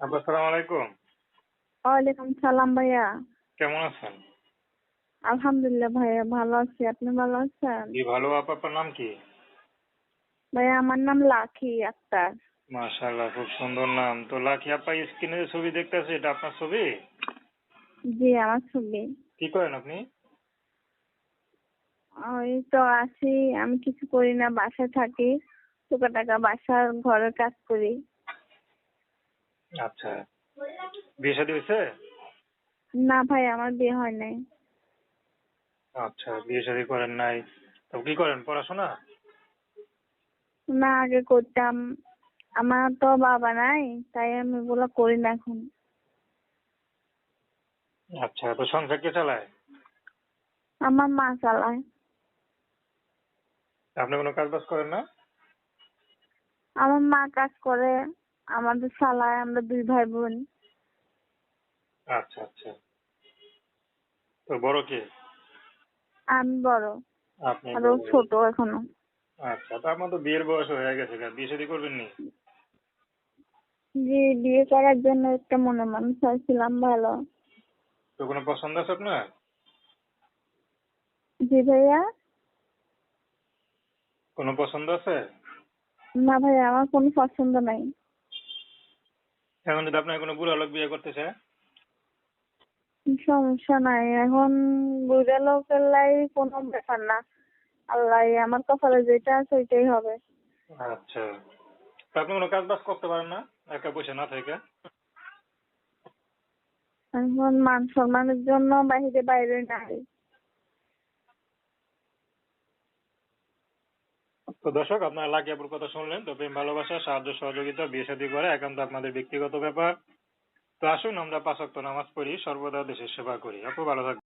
আপু আসসালামু আলাইকুম। ওয়ালাইকুম সালাম ভাইয়া। কেমন আছেন? আলহামদুলিল্লাহ ভাইয়া ভালো আছি। আপনি ভালো আছেন? জি ভালো। আপু আপনার নাম কি? ভাইয়া আমার নাম লাখি আক্তার। মাশাআল্লাহ খুব সুন্দর নাম। তো লাখি আপা স্ক্রিনে যে ছবি দেখতেছি এটা আপনার ছবি? জি আমার ছবি। কি করেন আপনি? ওই তো আছি। আমি কিছু করি না বাসায় থাকি। টুকা টাকা বাসার ঘরের কাজ করি। আচ্ছা। বিয়ে শাদী হয়েছে? না ভাই আমার বিয়ে হয় নাই। আচ্ছা বিয়ে শাদী করেন নাই। তো কি করেন পড়াশোনা? না আগে করতাম। আমার তো বাবা নাই তাই আমি এগুলো করি না এখন। আচ্ছা তো সংসার কে চালায়? আমার মা চালায়। আপনি কোনো কাজ বাজ করেন না? আমার মা কাজ করে। আমাদের চালায় আমরা দুই ভাই বোন আচ্ছা আচ্ছা। তো বড় কে? আমি বড়। আপনি আর ও ছোট এখনও। আচ্ছা তো আপনার তো বিয়ের বয়স হয়ে গেছে বিয়ে শাদী করবেন নি? জি বিয়ে করার জন্য একটা মনে মানুষ চাইছিলাম ভালো। তো কোনো পছন্দ আছে আপনার? জি ভাইয়া। কোনো পছন্দ আছে? না ভাইয়া আমার কোনো পছন্দ নাই। এখন যদি আপনার কোনো বুড়া লোক বিয়ে করতেছে? সমস্যা নাই। এখন বুড়া লোকের লাই কোনো ব্যাপার না। আল্লাহ আমার কপালে যেটা আছে ওইটাই হবে। আচ্ছা। আপনি কোনো কাজ বাজ করতে পারেন না? একা বসে না থেকে? এখন মান সম্মানের জন্য বাহিরে বাইরে নাই। তো দর্শক, আপনার লাকি আপুর কথা শুনলেন। তো প্রেম, ভালোবাসা, সাহায্য, সহযোগিতা, বিয়ে শাদী করে একান্ত আপনাদের ব্যক্তিগত ব্যাপার। তো আসুন, আমরা পাঁচ নামাজ পড়ি, সর্বদা দেশের সেবা করি। আপু, ভালো থাকবেন।